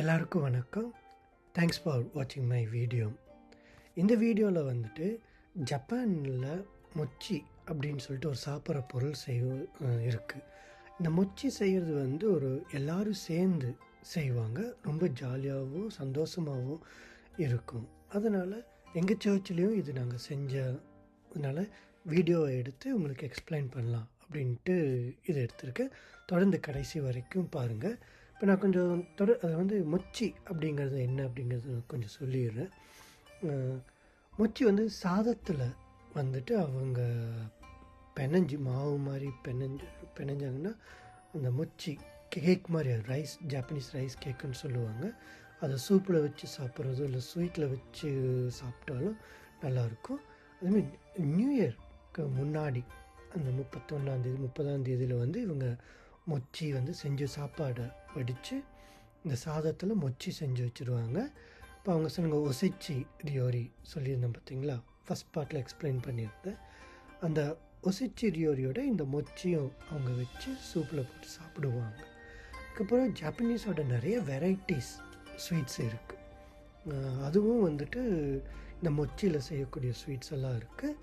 எல்லாருக்கும் வணக்கம். Thanks for வாட்சிங் மை வீடியோ இந்த வீடியோவில் வந்துட்டு ஜப்பானில் மொச்சி அப்படின்னு சொல்லிட்டு ஒரு சாப்பிட்ற பொருள் செய் இருக்குது இந்த மொச்சி செய்கிறது வந்து ஒரு எல்லோரும் சேர்ந்து செய்வாங்க. ரொம்ப ஜாலியாகவும் சந்தோஷமாகவும் இருக்கும். அதனால் எங்கள் சர்ச்லேயும் இது நாங்கள் செஞ்சதுனால வீடியோவை எடுத்து உங்களுக்கு எக்ஸ்பிளைன் பண்ணலாம் அப்படின்ட்டு இது எடுத்திருக்கேன். தொடர்ந்து கடைசி வரைக்கும் பாருங்கள் இப்போ நான் கொஞ்சம் தொட அது வந்து மொச்சி அப்படிங்கிறது என்ன அப்படிங்கிறது கொஞ்சம் சொல்லிடுறேன். மொச்சி வந்து சாதத்தில் வந்துட்டு அவங்க பெனஞ்சு மாவு மாதிரி பெனஞ்சு பெனஞ்சாங்கன்னா அந்த மொச்சி கேக் மாதிரி ரைஸ் ஜாப்பனீஸ் ரைஸ் கேக்குன்னு சொல்லுவாங்க. அதை சூப்பில் வச்சு சாப்பிட்றதோ இல்லை ஸ்வீட்டில் வச்சு சாப்பிட்டாலும் நல்லாயிருக்கும். அதுமாதிரி நியூ இயர்க்கு முன்னாடி அந்த முப்பத்தொன்னாந்தேதி முப்பதாம் தேதியில் வந்து இவங்க மொச்சி வந்து செஞ்சு சாப்பாடை வடித்து இந்த சாதத்தில் மொச்சி செஞ்சு வச்சுருவாங்க. இப்போ அவங்க சொன்னாங்க ஒசைச்சி ரியோரி சொல்லியிருந்தேன் பார்த்தீங்களா ஃபஸ்ட் பார்ட்டில் எக்ஸ்பிளைன் பண்ணியிருந்தேன். அந்த ஒசைச்சி ரியோரியோட இந்த மொச்சியும் அவங்க வச்சு சூப்பில் போட்டு சாப்பிடுவாங்க. அதுக்கப்புறம் ஜாப்பனீஸோட நிறைய வெரைட்டிஸ் ஸ்வீட்ஸ் இருக்குது அதுவும் வந்துட்டு இந்த மொச்சியில் செய்யக்கூடிய ஸ்வீட்ஸ் எல்லாம் இருக்குது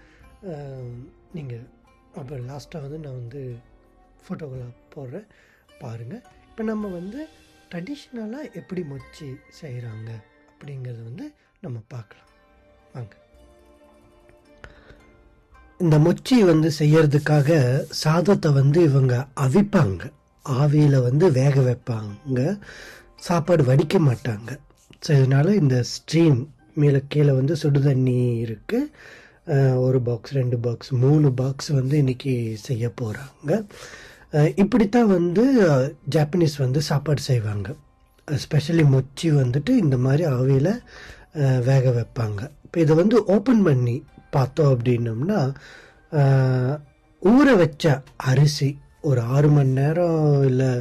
நீங்கள் அப்புறம் லாஸ்ட்டாக வந்து நான் வந்து ஃபோட்டோகிராஃப் போடுறேன் பாருங்கள் இப்போ நம்ம வந்து ட்ரெடிஷ்னலாக எப்படி மொச்சி செய்கிறாங்க அப்படிங்கிறத வந்து நம்ம பார்க்கலாம். வாங்க. இந்த மொச்சி வந்து செய்யறதுக்காக சாதத்தை வந்து இவங்க அவிப்பாங்க. ஆவியில் வந்து வேக வைப்பாங்க. சாப்பாடு வடிக்க மாட்டாங்க. ஸோ இதனால் இந்த ஸ்ட்ரீம் மேலே கீழே வந்து சுடு தண்ணி இருக்குது ஒரு பாக்ஸ் ரெண்டு பாக்ஸ் மூணு பாக்ஸ் வந்து இன்றைக்கி செய்ய போகிறாங்க இப்படித்தான் வந்து ஜாப்பனீஸ் வந்து சாப்பாடு செய்வாங்க. ஸ்பெஷலி மொச்சி வந்துட்டு இந்த மாதிரி ஆவியில் வேக வைப்பாங்க. இப்போ இதை வந்து ஓப்பன் பண்ணி பார்த்தோம் அப்படின்னம்னா ஊற வச்ச அரிசி ஒரு ஆறு மணி நேரம் இல்லை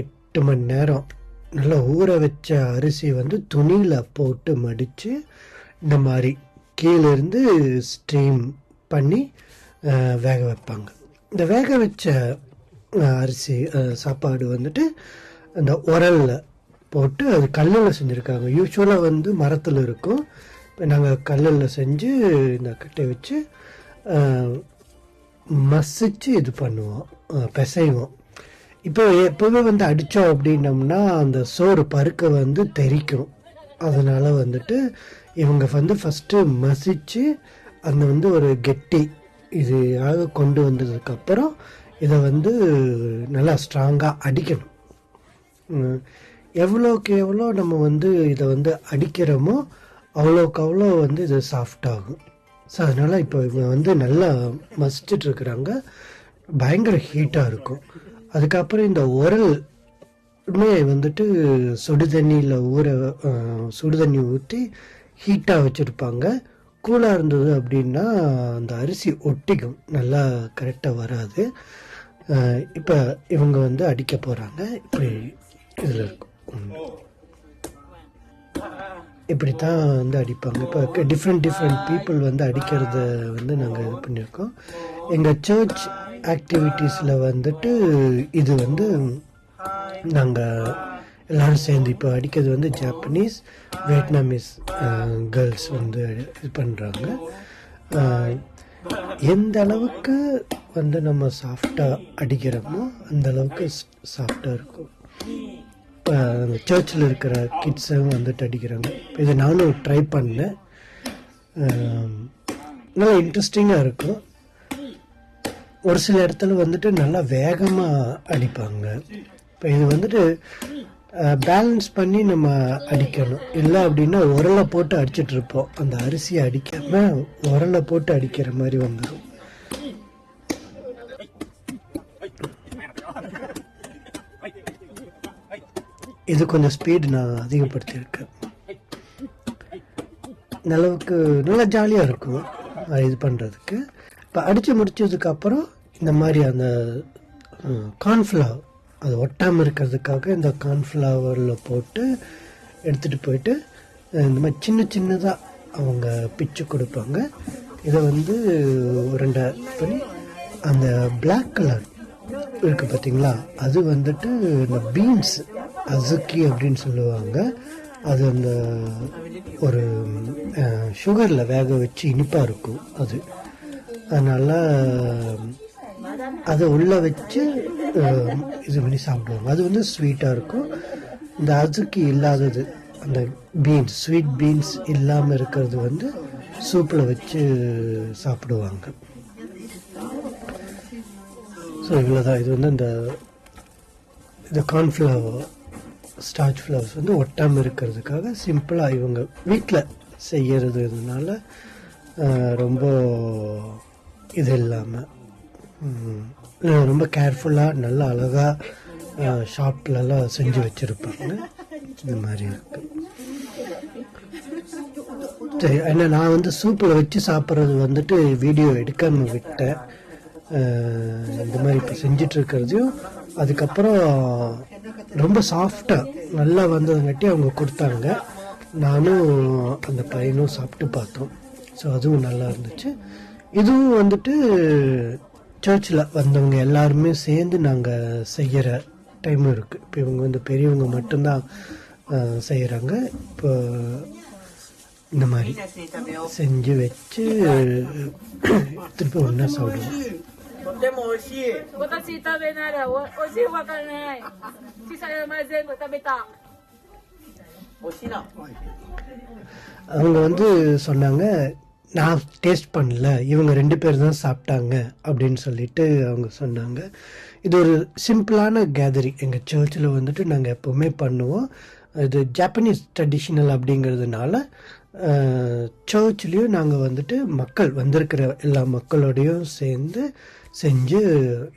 எட்டு மணி நேரம் நல்லா ஊற வச்ச அரிசி வந்து துணியில் போட்டு மடித்து இந்த மாதிரி கீழேருந்து ஸ்ட்ரீம் பண்ணி வேக வைப்பாங்க. இந்த வேக வச்ச அரிசி சாப்பாடு வந்துட்டு அந்த உரலில் போட்டு அது கல்லில் செஞ்சுருக்காங்க. யூஸ்வலாக வந்து மரத்தில் இருக்கும். இப்போ நாங்கள் கல்லில் செஞ்சு இந்த கட்டை வச்சு மசிச்சு இது பண்ணுவோம். பிசைவோம். இப்போ எப்போவே வந்து அடித்தோம் அப்படின்னம்னா அந்த சோறு பருக்க வந்து தெறிக்கும் அதனால் வந்துட்டு இவங்க வந்து ஃபஸ்ட்டு மசிச்சு அந்த வந்து ஒரு கெட்டி இது ஆக கொண்டு வந்ததுக்கப்புறம் இதை வந்து நல்லா ஸ்ட்ராங்காக அடிக்கணும். எவ்வளோக்கு எவ்வளோ நம்ம வந்து இதை வந்து அடிக்கிறோமோ அவ்வளோக்கு அவ்வளோ வந்து இது சாஃப்ட் ஆகும். ஸோ அதனால் இப்போ இவங்க வந்து நல்லா மசிச்சுட்டு இருக்கிறாங்க. பயங்கர ஹீட்டாக இருக்கும். அதுக்கப்புறம் இந்த உரல்மே வந்துட்டு சுடுதண்ணியில் ஊற சுடுதண்ணி ஊற்றி ஹீட்டாக வச்சுருப்பாங்க. கூலாக இருந்தது அப்படின்னா அந்த அரிசி ஒட்டிக்கும். நல்லா கரெக்டாக வராது. இப்போ இவங்க வந்து அடிக்க போகிறாங்க இப்படி இதில் இருக்கும் இப்படி தான் வந்து அடிப்பாங்க. இப்போ டிஃப்ரெண்ட் டிஃப்ரெண்ட் பீப்புள் வந்து அடிக்கிறத வந்து நாங்கள் இது பண்ணியிருக்கோம். எங்கள் சர்ச் ஆக்டிவிட்டீஸில் வந்துட்டு இது வந்து நாங்கள் எல்லாரும் சேர்ந்து இப்போ அடிக்கிறது வந்து ஜாப்பனீஸ் வியட்நாமீஸ் கேர்ள்ஸ் வந்து இது பண்ணுறாங்க எந்த அளவுக்கு வந்து நம்ம சாஃப்டாக அடிக்கிறோமோ அந்த அளவுக்கு சாஃப்டாக இருக்கும். இப்போ சர்ச்சில் இருக்கிற கிட்ஸும் வந்துட்டு அடிக்கிறாங்க. இப்போ இதை நானும் ட்ரை பண்ணேன். நல்லா இன்ட்ரெஸ்டிங்காக இருக்கும். ஒரு சில இடத்துல வந்துட்டு நல்லா வேகமாக அடிப்பாங்க. இப்போ இது வந்துட்டு பேலன்ஸ் பண்ணி நம்ம அடிக்கணும். இல்லை அப்படின்னா உரலை போட்டு அடிச்சிட்டு இருப்போம். அந்த அரிசியை அடிக்காம உரலை போட்டு அடிக்கிற மாதிரி வந்துடும் இது கொஞ்சம் ஸ்பீடு நான் அதிகப்படுத்தியிருக்கேன். நல்லவுக்கு நல்லா ஜாலியாக இருக்கும் இது பண்ணுறதுக்கு இப்போ அடித்து முடிச்சதுக்கப்புறம் இந்த மாதிரி அந்த கார்ன்ஃப்ளவர் அது ஒட்டாமல் இருக்கிறதுக்காக இந்த கார்ன்ஃப்ளவரில் போட்டு எடுத்துகிட்டு போயிட்டு இந்த மாதிரி சின்ன சின்னதாக அவங்க பிச்சு கொடுப்பாங்க. இதை வந்து ரெண்டை பண்ணி அந்த பிளாக் கலர் இருக்குது பார்த்தீங்களா அது வந்துட்டு இந்த பீன்ஸ் அசுக்கி அப்படின்னு சொல்லுவாங்க. அது அந்த ஒரு சுகரில் வேக வச்சு இனிப்பாக இருக்கும் அது. அதனால் அதை உள்ளே வச்சு இது பண்ணி சாப்பிடுவாங்க. அது வந்து ஸ்வீட்டாக இருக்கும். இந்த அதுக்கு இல்லாதது அந்த பீன்ஸ் ஸ்வீட் பீன்ஸ் இல்லாமல் இருக்கிறது வந்து சூப்பில் வச்சு சாப்பிடுவாங்க. ஸோ இவ்வளோதான் இது வந்து இந்த இந்த கார்ன்ஃப்ளவர் ஸ்டார்ச் ஃப்ளவர்ஸ் வந்து ஒட்டாமல் இருக்கிறதுக்காக சிம்பிளாக இவங்க வீட்டில் செய்கிறதுனால ரொம்ப இது இல்லாமல் ரொம்ப கேர்ஃபுல்லாக நல்லா அழகாக ஷாப்லலாம் செஞ்சு வச்சுருப்பாங்க. இந்த மாதிரி இருக்கு. சரி ஏன்னா நான் வந்து சூப்பில் வச்சு சாப்பிட்றது வந்துட்டு வீடியோ எடுக்காமல் விட்டேன். இந்த மாதிரி இப்போ செஞ்சிட்ருக்கிறதையும் அதுக்கப்புறம் ரொம்ப சாஃப்டாக நல்லா வந்ததுங்காட்டி அவங்க கொடுத்தாங்க. நானும் அந்த பையனும் சாப்பிட்டு பார்த்தோம். ஸோ அதுவும் நல்லா இருந்துச்சு. இதுவும் வந்துட்டு சர்ச்சில் வந்தவங்க எல்லாருமே சேர்ந்து நாங்கள் செய்கிற டைம் இருக்குது இப்போ இவங்க வந்து பெரியவங்க மட்டும்தான் செய்கிறாங்க இப்போ இந்த மாதிரி செஞ்சு வச்சு திருப்பி ஒன்றா சாப்பிடுவோம். அவங்க வந்து சொன்னாங்க நான் டேஸ்ட் பண்ணல. இவங்க ரெண்டு பேர் தான் சாப்பிட்டாங்க அப்படின்னு சொல்லிட்டு அவங்க சொன்னாங்க. இது ஒரு சிம்பிளான கேதரிங் எங்கள் சர்ச்சில் வந்துட்டு நாங்கள் எப்போவுமே பண்ணுவோம். இது ஜாப்பனீஸ் ட்ரெடிஷ்னல் அப்படிங்கிறதுனால சர்ச்லேயும் நாங்கள் வந்துட்டு மக்கள் வந்திருக்கிற எல்லா மக்களோடையும் சேர்ந்து செஞ்சு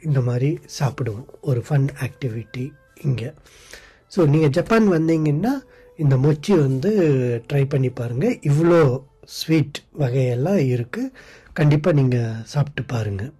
இந்த மாதிரி சாப்பிடுவோம். ஒரு ஃபன் ஆக்டிவிட்டி இங்கே. ஸோ நீங்கள் ஜப்பான் வந்தீங்கன்னா இந்த மொச்சி வந்து ட்ரை பண்ணி பாருங்கள் இவ்வளோ ஸ்வீட் வகையெல்லாம் இருக்குது கண்டிப்பாக நீங்கள் சாப்பிட்டு பாருங்கள்